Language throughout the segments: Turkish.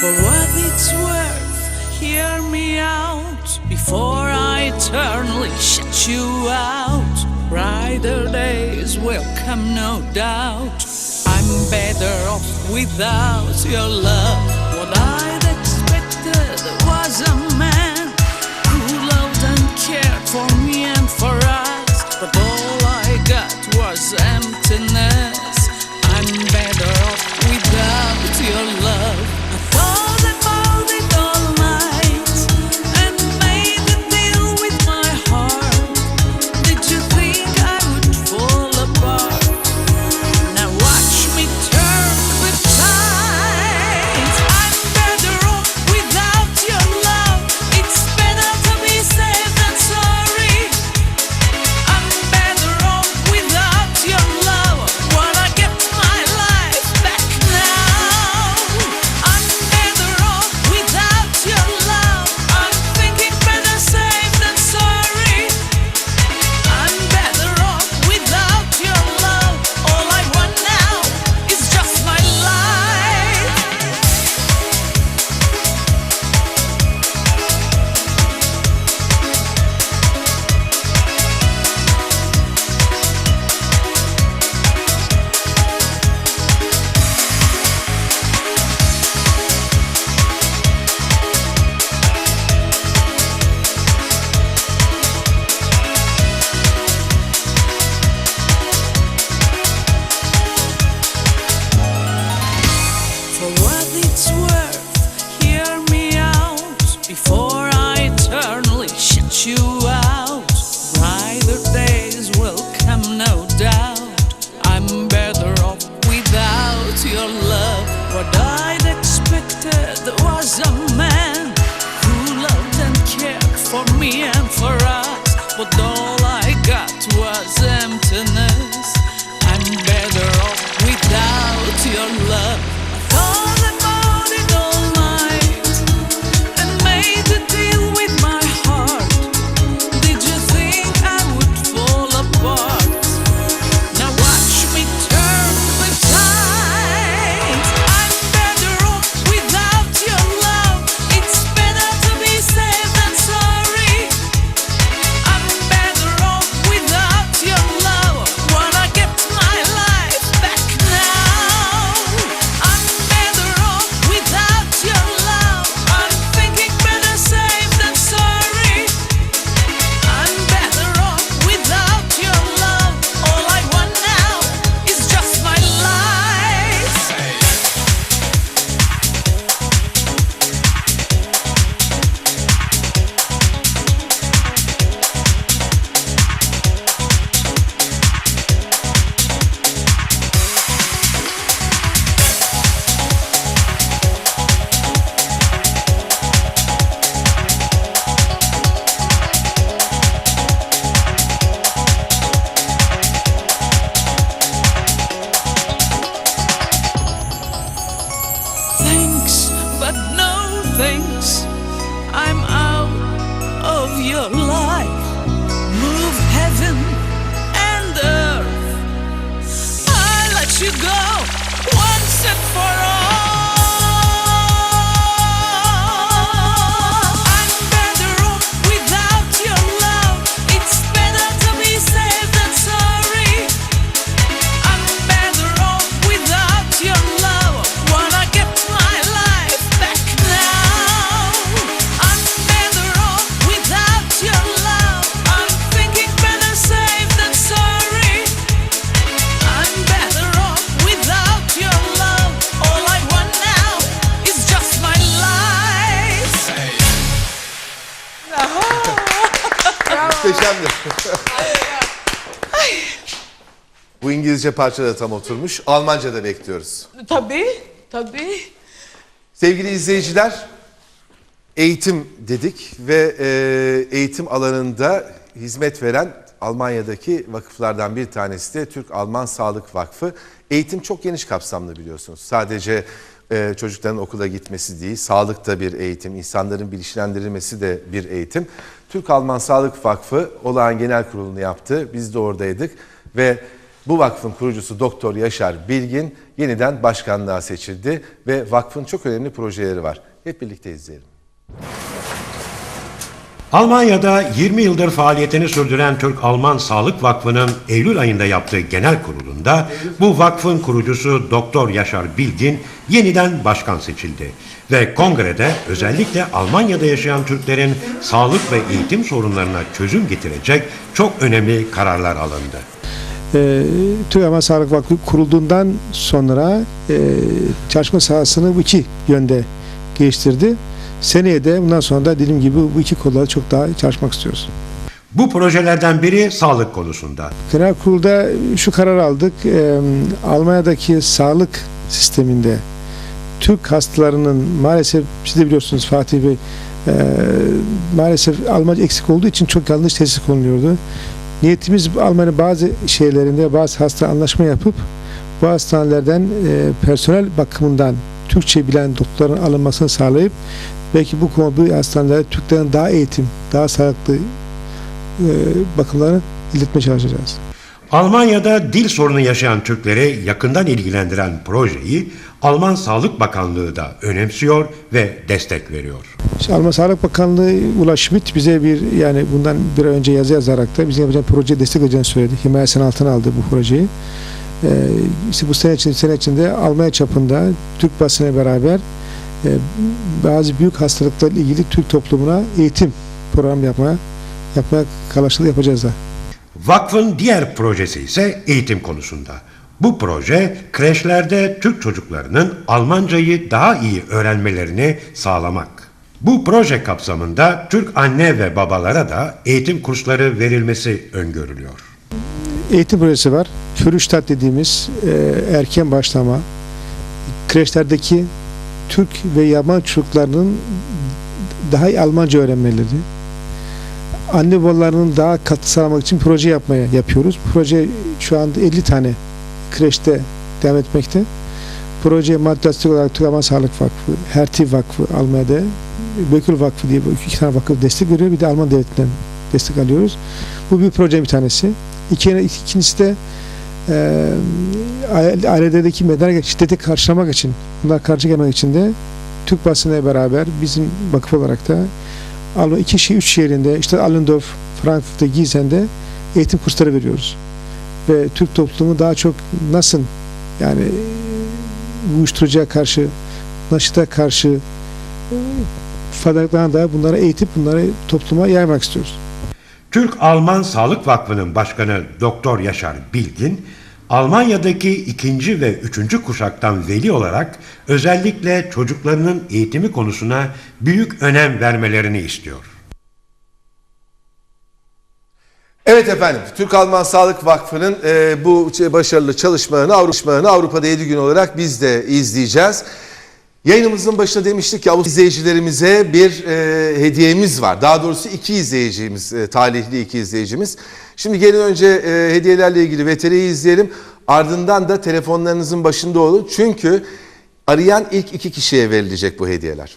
For what it's worth, hear me out before I eternally shut you out. Brighter days will come, no doubt. I'm better off without your love. Muhteşemdir. Bu İngilizce parça da tam oturmuş. Almanca da bekliyoruz. Tabii, tabii. Sevgili izleyiciler, eğitim dedik ve e, eğitim alanında hizmet veren Almanya'daki vakıflardan bir tanesi de Türk Alman Sağlık Vakfı. Eğitim çok geniş kapsamlı biliyorsunuz. Sadece e, çocukların okula gitmesi değil, sağlıkta bir eğitim, insanların bilinçlendirilmesi de bir eğitim. Türk-Alman Sağlık Vakfı olağan genel kurulunu yaptı. Biz de oradaydık ve bu vakfın kurucusu Doktor Yaşar Bilgin yeniden başkanlığa seçildi ve vakfın çok önemli projeleri var. Hep birlikte izleyelim. Almanya'da 20 yıldır faaliyetini sürdüren Türk-Alman Sağlık Vakfı'nın Eylül ayında yaptığı genel kurulunda bu vakfın kurucusu Doktor Yaşar Bilgin yeniden başkan seçildi. Ve kongrede özellikle Almanya'da yaşayan Türklerin sağlık ve eğitim sorunlarına çözüm getirecek çok önemli kararlar alındı. e, Türk Alman Sağlık Vakfı kurulduğundan sonra e, çalışma sahasını iki yönde geliştirdi. Seneye de bundan sonra da dediğim gibi bu iki konuda çok daha çalışmak istiyoruz. Bu projelerden biri sağlık konusunda. Genel kurulda şu karar aldık. e, Almanya'daki sağlık sisteminde Türk hastalarının maalesef siz de biliyorsunuz Fatih Bey e, maalesef Almanca eksik olduğu için çok yanlış tesis konuluyordu. Niyetimiz Almanya bazı şeylerinde bazı hasta anlaşma yapıp bu hastanelerden e, personel bakımından Türkçe bilen doktorların alınmasını sağlayıp belki bu konu bu hastanelerde Türklerin daha eğitim, daha sağlıklı e, bakımlarını iletmeye çalışacağız. Almanya'da dil sorunu yaşayan Türkleri yakından ilgilendiren projeyi Alman Sağlık Bakanlığı da önemsiyor ve destek veriyor. İşte Alman Sağlık Bakanlığı Ulaş Schmidt bize bir yani bundan bir önce yazı yazarak da bizim yapacağımız projeye destek olacağını söyledi. Himayesinin altına aldı bu projeyi. Ee, işte bu sene, içinde, sene içinde Almanya çapında Türk basını beraber bazı büyük hastalıklarla ilgili Türk toplumuna eğitim programı yapmaya yapmaya karşılığı yapacağız da. Vakfın diğer projesi ise eğitim konusunda. Bu proje kreşlerde Türk çocuklarının Almancayı daha iyi öğrenmelerini sağlamak. Bu proje kapsamında Türk anne ve babalara da eğitim kursları verilmesi öngörülüyor. eğitim projesi var. Frühstart dediğimiz e, erken başlama, kreşlerdeki Türk ve yabancı çocuklarının daha iyi Almanca öğrenmeleri, anne babalarının daha katkı sağlamak için proje yapmaya yapıyoruz. Proje şu anda 50 tane kreşte devam etmekte. Proje maddi destek olarak Türk Alman Sağlık Vakfı, Herti Vakfı Almanya'da, Bökül Vakfı diye iki tane vakıf destek veriyor. Bir de Alman devletinden destek alıyoruz. Bu bir proje bir tanesi. İki, ikincisi de aile- ailelerdeki medar şiddeti karşılamak için, bunlar karşı gelmek için de Türk basınıyla beraber bizim vakıf olarak da Alman iki şehir, üç şehrinde işte Allendorf, Frankfurt'ta, Giesen'de eğitim kursları veriyoruz. Ve Türk toplumu daha çok nasıl yani uyuşturucuya karşı, naşıta karşı faaliyetlerine da bunları eğitip bunları topluma yaymak istiyoruz. Türk-Alman Sağlık Vakfı'nın başkanı Doktor Yaşar Bilgin, Almanya'daki ikinci ve üçüncü kuşaktan veli olarak özellikle çocuklarının eğitimi konusuna büyük önem vermelerini istiyor. Evet efendim, Türk-Alman Sağlık Vakfı'nın e, bu ç- başarılı çalışmalarını, Avrupa'da 7 gün olarak biz de izleyeceğiz. Yayınımızın başında demiştik ki izleyicilerimize bir e, hediyemiz var. Daha doğrusu iki izleyicimiz, e, talihli iki izleyicimiz. Şimdi gelin önce e, hediyelerle ilgili VTR'yi izleyelim. Ardından da telefonlarınızın başında olun. Çünkü arayan ilk iki kişiye verilecek bu hediyeler.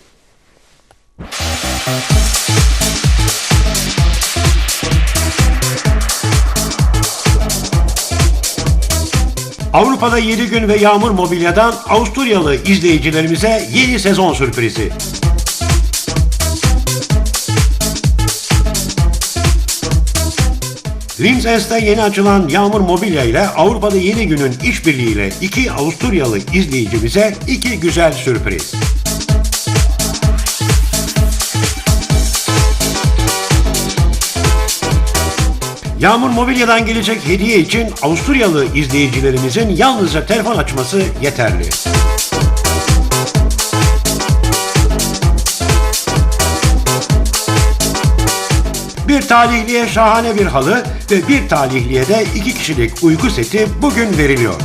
Avrupa'da 7 gün ve Yağmur Mobilya'dan Avusturyalı izleyicilerimize yeni sezon sürprizi. Linzes'te yeni açılan Yağmur Mobilya ile Avrupa'da yeni günün işbirliğiyle iki Avusturyalı izleyicimize iki güzel sürpriz. Yağmur Mobilya'dan gelecek hediye için Avusturyalı izleyicilerimizin yalnızca telefon açması yeterli. Bir talihliye şahane bir halı ve bir talihliye de iki kişilik uyku seti bugün veriliyor.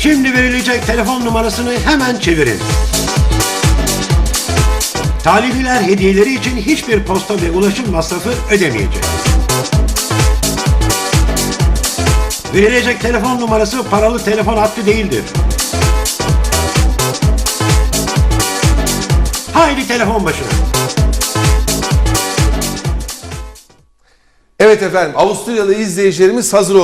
Şimdi verilecek telefon numarasını hemen çevirin. Talihliler hediyeleri için hiçbir posta ve ulaşım masrafı ödemeyecek. Verilecek telefon numarası paralı telefon hattı değildir. Haydi telefon başına. Evet efendim Avusturyalı izleyicilerimiz hazır